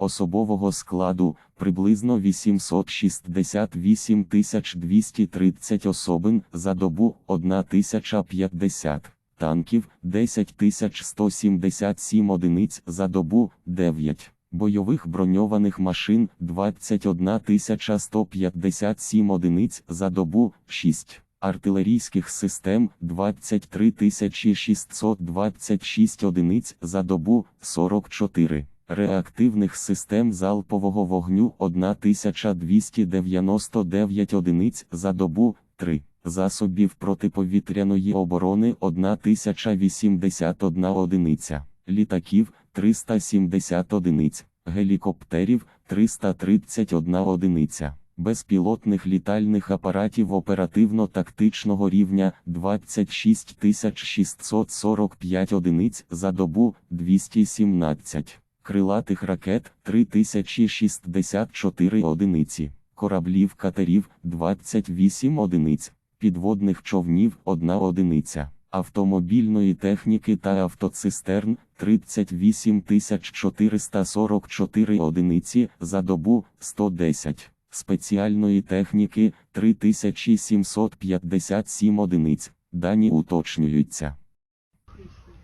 особового складу приблизно 868 230 особин за добу 1050 танків 10 177 одиниць за добу 9 бойових броньованих машин 21 157 одиниць за добу 6 артилерійських систем 23 626 одиниць за добу 44 реактивних систем залпового вогню 1299 одиниць за добу 3 засобів протиповітряної оборони 1081 одиниця, літаків 370 одиниць, гелікоптерів 331 одиниця, безпілотних літальних апаратів оперативно-тактичного рівня 26 645 одиниць за добу 217, крилатих ракет 3064 одиниці, кораблів катерів 28 одиниць, підводних човнів 1 одиниця, автомобільної техніки та автоцистерн 38 444 одиниці за добу 110, спеціальної техніки 3757 одиниць, дані уточнюються.